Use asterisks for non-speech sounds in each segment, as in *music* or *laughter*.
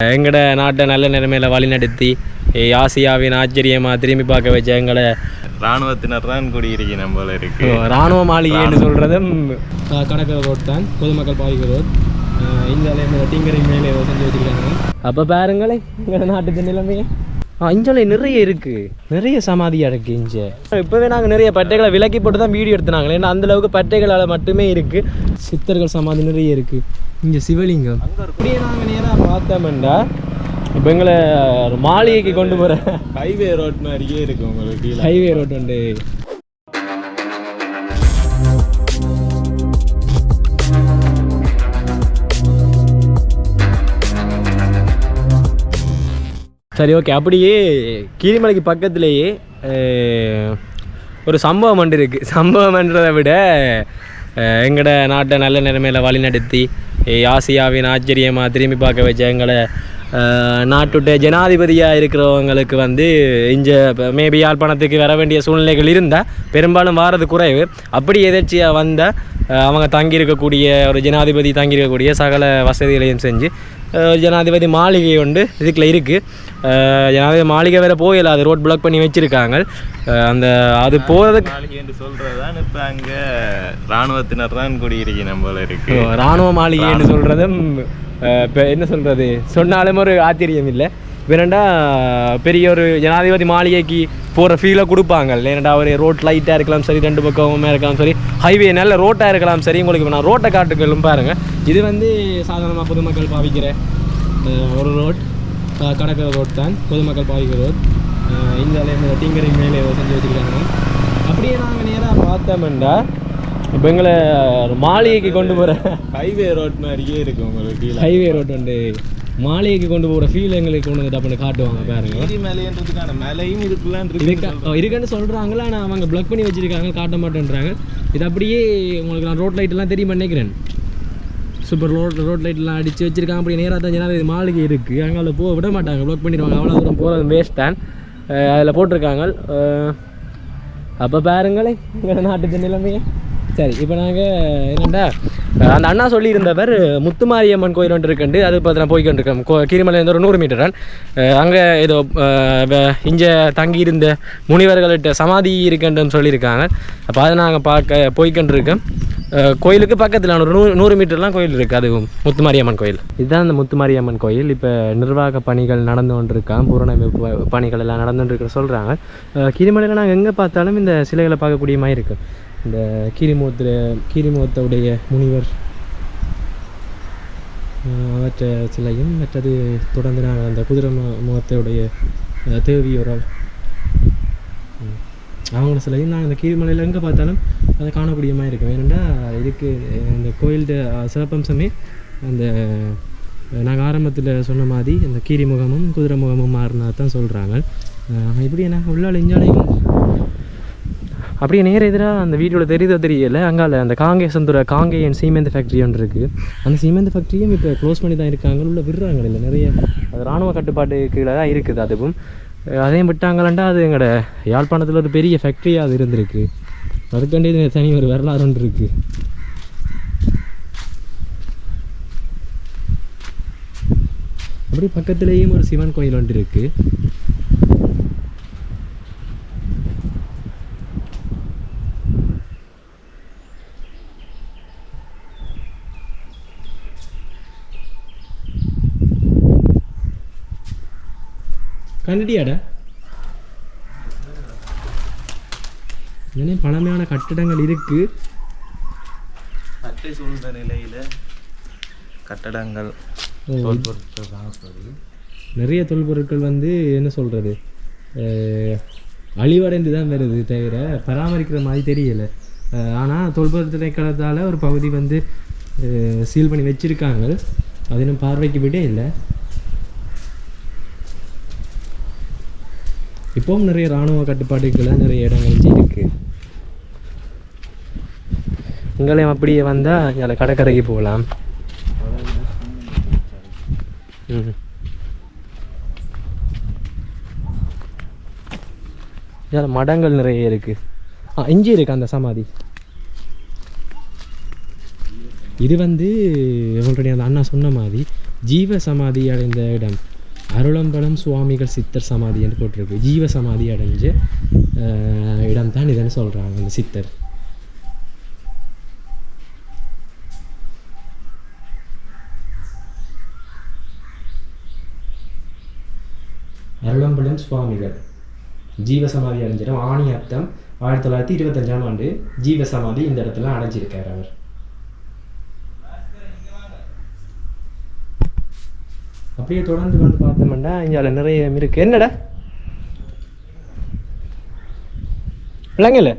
எங்களோட நாட்டை நல்ல நிலைமையில் வழிநடத்தி eh, ஆசியாவின் ஆச்சரியமாக திரும்பி பார்க்க வச்ச எங்களை ராணுவத்தினர் தான் குடியிருக்கணும் போல இருக்கு. இராணுவ மாளிகைன்னு சொல்கிறதும் கடற்கரை ரோட் தான் பொதுமக்கள் பாதிக்கிற ரோட். இந்த டிங்கரிங் மேலே செஞ்சு வச்சுருக்காங்க. அப்போ பாருங்களேன் எங்களோட நாட்டு நிலைமையை. ஆ இங்கே நிறைய இருக்குது நிறைய சமாதியாக இருக்குது இங்கே இப்போவே நாங்கள் நிறைய பட்டைகளை விலக்கி போட்டு தான் வீடியோ எடுத்துனாங்களே ஏன்னா அந்த அளவுக்கு பட்டைகளால் மட்டுமே இருக்குது சித்தர்கள் சமாதி நிறைய இருக்குது இங்கே சிவலிங்கம். அப்படியே நாங்கள் நேராக பார்த்தோம்டா. இப்போ எங்களை ஒரு மாளிகைக்கு கொண்டு போகிற ஹைவே ரோட் மாதிரியே இருக்கு உங்களுக்கு ஹைவே ரோட் உண்டு. சரி ஓகே அப்படியே கீரிமலைக்கு பக்கத்துலேயே ஒரு சம்பவம் ஒன்று இருக்குது *laughs* சம்பவம்ன்றதை விட எங்களோட நாட்டை நல்ல நிலைமையில் வழிநடத்தி ஆசியாவின் ஆச்சரியமாக திரும்பி பார்க்க வச்ச எங்களை நாட்டுடைய ஜனாதிபதியாக இருக்கிறவங்களுக்கு வந்து இங்கே மேபி யாழ்ப்பாணத்துக்கு வர வேண்டிய சூழ்நிலைகள் இருந்தால் பெரும்பாலும் வாரது குறைவு. அப்படி எதிர்ச்சியாக வந்தால் அவங்க தங்கியிருக்கக்கூடிய ஒரு ஜனாதிபதி தங்கியிருக்கக்கூடிய சகல வசதிகளையும் செஞ்சு அஹ், ஜனாதிபதி மாளிகை உண்டு இதுக்குள்ள இருக்குது ஜனாதிபதி மாளிகை வேறு போயில அது ரோட் பிளாக் பண்ணி வச்சுருக்காங்க. அந்த அது போகிறதுக்கு மாளிகை என்று சொல்றதுதான் இப்ப அங்க ராணுவத்தினர் தான் குடியிருக்கணும் போல இருக்கு. இராணுவ மாளிகைன்னு சொல்கிறதும் இப்போ என்ன சொல்கிறது சொன்னாலும் ஒரு ஆச்சரியம் இல்லை. வேணண்டா பெரிய ஒரு ஜனாதிபதி மாளிகைக்கு போகிற ஃபீலை கொடுப்பாங்க. ஏன்னாடா ஒரு ரோட் லைட்டாக இருக்கலாம் சரி ரெண்டு பக்கமுமே இருக்கலாம் சரி. ஹைவே நல்ல ரோட்டாக இருக்கலாம் சரி. உங்களுக்கு இப்ப நான் ரோட்டை காட்டுகளும் பாருங்கள் இது வந்து சாதாரணமாக பொதுமக்கள் பாவிக்கிற ஒரு ரோட் கடற்கரை ரோட் தான். பொதுமக்கள் பாவிக்கிற ரோட் இந்த டிங்கரிங் மேலே செஞ்சு வச்சுருக்காங்க. அப்படியே நாங்கள் நேராக பார்த்தோம்டா. இப்போ எங்களை மாளிகைக்கு கொண்டு போகிற ஹைவே ரோட் மாதிரியே இருக்கு உங்களுக்கு. ஹைவே ரோட் உண்டு. மாளிகைக்கு கொண்டு போகிற ஃபீல் எங்களுக்கு கொண்டு வந்து டப்புன்னு காட்டுவாங்க பாருங்க. மலைன்றதுக்கான மலையும் இருக்குல்லான் இருக்கு. இருக்கா ஓ, இருக்குன்னு சொல்கிறாங்களா ஆனால் அவங்க ப்ளக் பண்ணி வச்சிருக்காங்க காட்ட மாட்டேன்றாங்க. இது அப்படியே உங்களுக்கு நான் ரோட் லைட்லாம் தெரியுமா நினைக்கிறேன். சூப்பர் ரோட் ரோட் லைட்லாம் அடித்து வச்சிருக்காங்க. அப்படி நேராக தான் ஜனாதிபதி மாளிகை இருக்குது அங்கே போக விட மாட்டாங்க ப்ளாக் பண்ணிடுவாங்க. அவ்வளோ தூரம் போகிறது வேஸ்ட் தான். அதில் போட்டிருக்காங்க. அப்போ பாருங்களேன் எங்கள் நாட்டு நிலைமையை சரி இப்போ நாங்கள் என்னண்டா? அந்த அண்ணா சொல்லியிருந்தவர் முத்துமாரியம்மன் கோயில் ஒன்று இருக்குண்டு அது பார்த்து நான் போய்கிட்டு இருக்கேன். கீரிமலையிலேருந்து ஒரு நூறு மீட்டர். அங்கே ஏதோ இங்கே தங்கியிருந்த முனிவர்கள்ட்ட சமாதி இருக்குன்னு சொல்லியிருக்காங்க. அப்போ அதை நாங்கள் பார்க்க போய்கிட்டு இருக்கோம். கோயிலுக்கு பக்கத்தில் ஒரு நூறு நூறு மீட்டர்லாம் கோயில் இருக்குது அதுவும் முத்துமாரியம்மன் கோயில். இதுதான் அந்த முத்துமாரியம்மன் கோயில். இப்போ நிர்வாக பணிகள் நடந்து கொண்டிருக்கான் பூரணமைப்பு பணிகள் எல்லாம் நடந்து சொல்கிறாங்க கிரிமலையில் நாங்கள் எங்கே பார்த்தாலும் இந்த சிலைகளை பார்க்கக்கூடிய மாதிரி இருக்குது இந்த கீரிமுகத்தில் கீரிமுகத்துடைய முனிவர் அவற்ற சிலையும் மற்றது தொடர்ந்து நாங்கள் அந்த குதிரை மு- முகத்தையுடைய தேவியோரால் அவங்கள சிலையும் நாங்கள் இந்த கீழ்மலையில் எங்கே பார்த்தாலும் அதை காணக்கூடிய மாதிரி இருக்கும். ஏனெண்டா இதுக்கு இந்த கோயில்ட சிறப்பம்சமே அந்த நாங்கள் ஆரம்பத்தில் சொன்ன மாதிரி இந்த கீரி முகமும் குதிரை முகமும் மாறினா தான் சொல்கிறாங்க இப்படி நாங்கள் உள்ளால் இஞ்சாலையும் அப்படியே நேர எதிராக அந்த வீடியோவில் தெரியுதோ தெரியல. அங்கால அந்த காங்கேசந்துறை காங்கேயன் சீமெந்த் ஃபேக்ட்ரி ஒன்று இருக்குது அந்த சீமெந்த் ஃபேக்ட்ரியும் இப்போ க்ளோஸ் பண்ணி தான் இருக்காங்க. உள்ள விடுறாங்க. இல்லை நிறைய அது இராணுவ கட்டுப்பாட்டு கீழே தான் இருக்குது. அதுவும் அதையும் விட்டாங்களாண்டா அது எங்களோட யாழ்ப்பாணத்தில் ஒரு பெரிய ஃபேக்ட்ரியாக அது இருந்திருக்கு. அதுக்காண்டி இது தனி ஒரு வரலாறு ஒன்று இருக்குது அப்படி பக்கத்துலேயும் ஒரு சிவன் கோயில் ஒன்று இருக்குது கண்டிடியாடா இன்னும் பழமையான கட்டிடங்கள் இருக்கு. சட்டை சூழ்ந்த நிலையில கட்டடங்கள் நிறைய தொல்பொருட்கள் வந்து என்ன சொல்றது? அஹ், அழிவடைந்து தான் வருது தவிர பராமரிக்கிற மாதிரி தெரியல. அஹ், ஆனா தொல்பொருள் திணைக்களத்தால ஒரு பகுதி வந்து சீல் பண்ணி வச்சிருக்காங்க. அது இன்னும் பார்வைக்கு விட இல்லை. இப்போவும் நிறைய இராணுவ கட்டுப்பாட்டுக்குள்ள நிறைய இடங்கள் இருக்கு உங்களையும் அப்படியே வந்தால் இங்கே கடற்கரைக்கு போகலாம். ம் இதில் மடங்கள் நிறைய இருக்கு. ஆ இஞ்சி இருக்கு அந்த சமாதி. இது வந்து உங்களுடைய அந்த அண்ணா சொன்ன மாதிரி ஜீவ சமாதி அடைந்த இடம். அருளம்பலம் சுவாமிகள் சித்தர் சமாதி என்று போட்டிருக்கு. ஜீவ சமாதி அடைஞ்ச அஹ், இடம் தான் இதுன்னு சொல்கிறாங்க அந்த சித்தர். அருளம்பலம் சுவாமிகள். ஜீவசமாதி அடைஞ்சிடும் ஆணி அர்த்தம் ஆயிரத்தி தொள்ளாயிரத்தி இருபத்தஞ்சாம் ஆண்டு ஜீவசமாதி இந்த இடத்துல அடைஞ்சிருக்கார் அவர். அப்படியே தொடர்ந்து வந்து பார்த்தோம்னா இங்கே நிறைய இருக்குது என்னடா? இல்லைங்கல்ல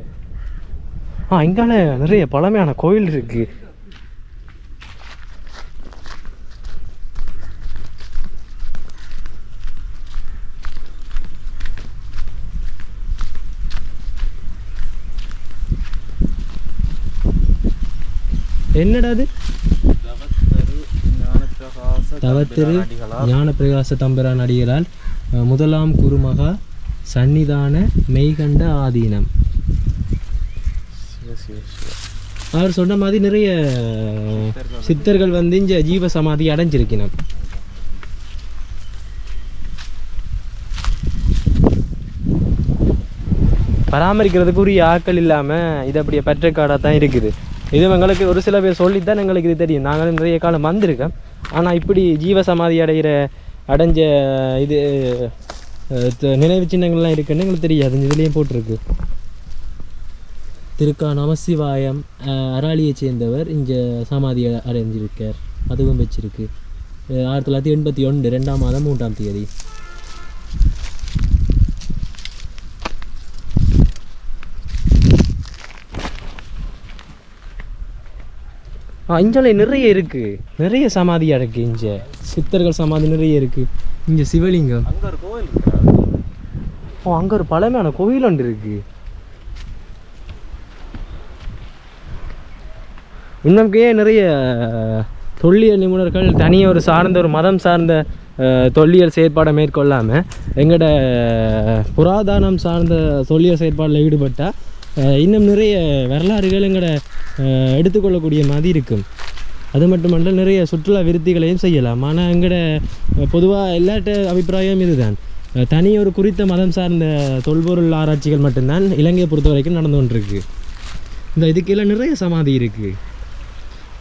ஆ இங்கால நிறைய பழமையான கோயில் இருக்குது என்னடா அது? தவத்திரு ஞானப்பிரகாச தம்பிரான் அடிகளால் முதலாம் குருமகா சந்நிதான மெய்கண்ட ஆதீனம். அவர் சொன்ன மாதிரி நிறைய சித்தர்கள் வந்து இங்க ஜீவ சமாதி அடைஞ்சிருக்கணும். பராமரிக்கிறதுக்கு உரிய ஆட்கள் இல்லாமல் இது அப்படியே பற்றக்காடாக தான் இருக்குது. இது எங்களுக்கு ஒரு சில பேர் சொல்லித்தான் எங்களுக்கு இது தெரியும். நாங்களும் நிறைய காலம் வந்திருக்கோம். ஆனால் இப்படி ஜீவ சமாதி அடைகிற அடைஞ்ச இது நினைவு சின்னங்கள்லாம் இருக்குன்னு எங்களுக்கு தெரியாது. இந்த இதுலேயும் போட்டிருக்கு. திருக்கா நமசிவாயம் அஹ், சேர்ந்தவர் இங்கே சமாதி அடைஞ்சிருக்கார். அதுவும் வச்சிருக்கு. ஆயிரத்தி தொள்ளாயிரத்தி எண்பத்தி ஒன்று ரெண்டாம் மாதம் மூன்றாம் தேதி. இஞ்சாலே நிறைய இருக்கு. நிறைய சமாதி இருக்கு இங்க. சித்தர்கள் சமாதி நிறைய இருக்கு. இங்க சிவலிங்கம். அங்க ஒரு இருக்கா ஓ அங்க ஒரு பழமையான கோவில் ஒன்று இருக்கு. உண்மைக்கே நிறைய தொல்லியல் நிபுணர்கள் தனியாக ஒரு சார்ந்த ஒரு மதம் சார்ந்த தொல்லியல் செயற்பாடை மேற்கொள்ளாமல் எங்களோட புராதனம் சார்ந்த தொல்லியல் செயற்பாடில் ஈடுபட்டால் இன்னும் நிறைய வரலாறுகள் எங்களை எடுத்துக்கொள்ளக்கூடிய மாதிரி இருக்கும். அது மட்டுமல்ல நிறைய சுற்றுலா விருத்திகளையும் செய்யலாம். ஆனால் எங்களோட பொதுவாக எல்லாட்ட அபிப்பிராயம் இதுதான். தனி ஒரு குறித்த மதம் சார்ந்த தொல்பொருள் ஆராய்ச்சிகள் மட்டும்தான் இலங்கையை பொறுத்த வரைக்கும் நடந்து கொண்டிருக்கு. இந்த இதுக்கெல்லாம் நிறைய சமாதி இருக்குது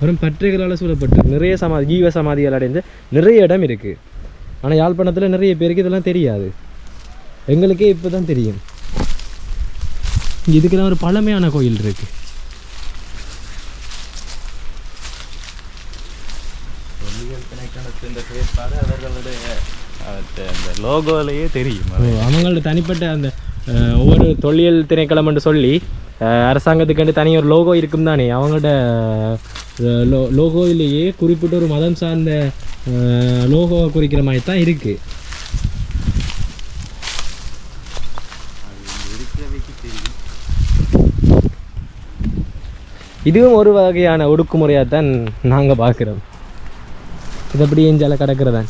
வெறும் பற்றைகளால் சூழப்பட்டு நிறைய சமாதி ஜீவ சமாதிகள் அடைந்து நிறைய இடம் இருக்குது ஆனால் யாழ்ப்பாணத்தில் நிறைய பேருக்கு இதெல்லாம் தெரியாது. எங்களுக்கே இப்போ தான் தெரியும். இதுக்கெல்லாம் ஒரு பழமையான கோயில் இருக்குது லோகோலையே தெரியும். அவங்களோட தனிப்பட்ட அந்த ஒவ்வொரு தொல்லியல் திணைக்களம் என்று சொல்லி அரசாங்கத்துக்கு தனி ஒரு லோகோ இருக்கும் தானே? அவங்களோட லோ லோகோயிலேயே குறிப்பிட்ட ஒரு மதம் சார்ந்த லோகோவை குறிக்கிற மாதிரி தான் இருக்குது இருக்கிறவைக்கு தெரியும் இதுவும் ஒரு வகையான ஒடுக்குமுறையாக தான் நாங்கள் பார்க்குறோம். இது அப்படியே எஞ்சால கிடக்கிறதான்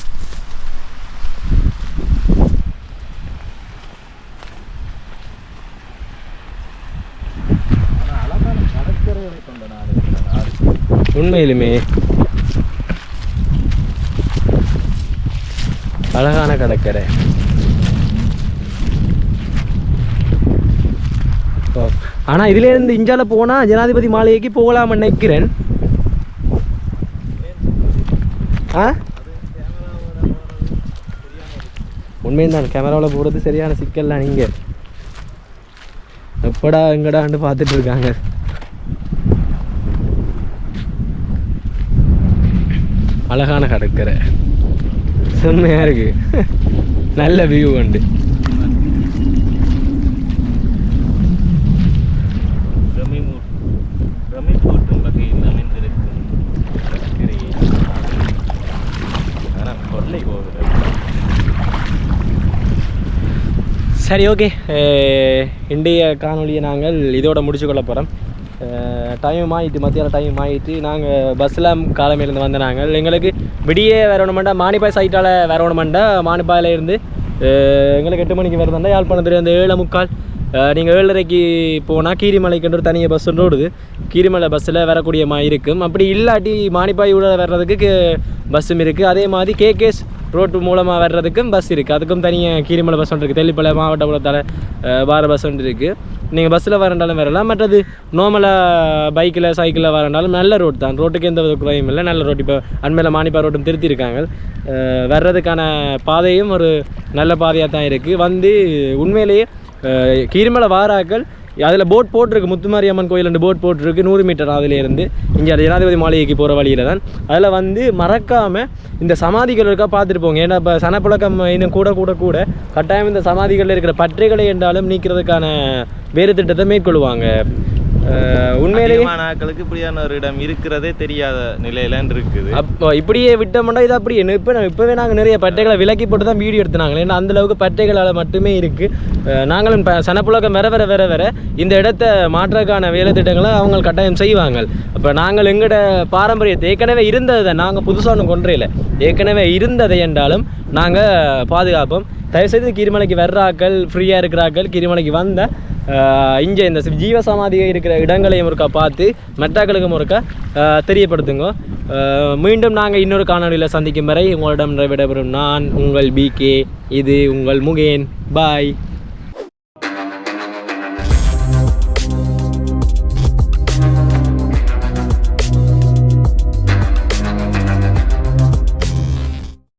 உண்மையிலுமே அழகான கடற்கரை. ஆனால் இதிலேருந்து இந்தியாவில் இஞ்சால ஜனாதிபதி மாளிகைக்கு போகலாம் நினைக்கிறேன். ஆ? உண்மையும் தான் கேமராவில் போகிறது சரியான சிக்கல்லாம் நீங்கள் எப்படா எங்கடான்னு பார்த்துட்டு இருக்காங்க. அழகான கடற்கரை. செம்மையாக இருக்கு. நல்ல வியூ உண்டு. சரி ஓகே இன்றைய காணொலியை நாங்கள் இதோட முடிச்சு கொள்ள போகிறோம் டைம் ஆகிட்டு மத்தியானம் டைம் ஆகிட்டு நாங்கள் பஸ்ஸில் காலமையிலேருந்து வந்த நாங்கள். எங்களுக்கு விடியே வரணுமெண்டா மானிப்பாய் சைட்டால் வரணுமெண்டா மானிப்பாயில் இருந்து எங்களுக்கு எட்டு மணிக்கு வருதுண்டா யாழ்ப்பாணத்துலேருந்து ஏழு முக்கால். நீங்கள் ஏழரைக்கு போனால் கீரிமலைக்கு ஒரு தனியாக பஸ் ஒன்று ஓடுது. கீரிமலை பஸ்ஸில் வரக்கூடிய மாதிரி இருக்கும். அப்படி இல்லாட்டி மானிப்பாய் உள்ள வர்றதுக்கு பஸ்ஸும் இருக்குது அதே மாதிரி கேகேஸ் ரோட்டு மூலமாக வர்றதுக்கும் பஸ் இருக்குது அதுக்கும் தனியாக கீரிமலை பஸ் ஒன்று இருக்குது தெல்லிப்பளை மாவட்ட குளத்தால் வார பஸ் ஒன்று இருக்குது நீங்கள் பஸ்ஸில் வரண்டாலும் வரலாம். மற்றது நார்மலாக பைக்கில் சைக்கிளில் வரண்டாலும் நல்ல ரோட் தான். ரோட்டுக்கு எந்த வித குறையும் இல்லை. நல்ல ரோட் இப்போ அண்மையில் மானிப்பா ரோட்டும் திருத்திருக்காங்க வர்றதுக்கான பாதையும் ஒரு நல்ல பாதையாக தான் இருக்குது வந்து உண்மையிலேயே கீரிமலை வாராக்கள் அதில் போட் போட்டிருக்கு. முத்துமாரியம்மன் கோயில் ரெண்டு போட் போட்டிருக்கு. நூறு மீட்டர் அதிலேருந்து இங்கே ஜனாதிபதி மாளிகைக்கு போகிற வழியில் தான் அதில் வந்து மறக்காமல் இந்த சமாதிகள் இருக்கா பார்த்துட்டு போங்க. ஏன்னா இப்போ சனப்புழக்கம் இன்னும் கூட கூட கூட கட்டாயம் இந்த சமாதிகளில் இருக்கிற பற்றைகளை என்றாலும் நீக்கிறதுக்கான வேறு திட்டத்தை மேற்கொள்வாங்க. உண்மையிலேயே ஆட்களுக்கு இப்படியான ஒரு இடம் இருக்கிறதே தெரியாத நிலையில இருக்குது. அப்போ இப்படியே விட்டோம்னா இது அப்படி என்ன இப்போ இப்போவே நாங்கள் நிறைய பட்டைகளை விலக்கி போட்டு தான் வீடியோ எடுத்துனாங்க. ஏன்னா அந்த அளவுக்கு பட்டைகளால் மட்டுமே இருக்குது நாங்களும் இப்போ சனப்புழக்கம் வர வர வர வர இந்த இடத்த மாற்றக்கான வேலை திட்டங்களை அவங்க கட்டாயம் செய்வாங்க. அப்போ நாங்கள் எங்கட பாரம்பரியத்தை ஏற்கனவே இருந்தது நாங்கள் புதுசாக ஒன்றும் கொன்றையில. ஏற்கனவே இருந்ததை என்றாலும் நாங்கள் பாதுகாப்போம். தயவுசெய்து கிரிமலைக்கு வர்ற ஆக்கள் ஃப்ரீயாக இருக்கிற ஆக்கள் கிரிமலைக்கு வந்த இங்கே இந்த ஜீவ இருக்கிற இடங்களையும் ஒருக்கா பார்த்து மெட்டாக்களுக்கும் ஒருக்கா தெரியப்படுத்துங்க. மீண்டும் நாங்கள் இன்னொரு காணொலியில் சந்திக்கும் வரை உங்களிடம் விடைபெறும் நான் உங்கள் பிகே இது உங்கள் முகேன். பாய்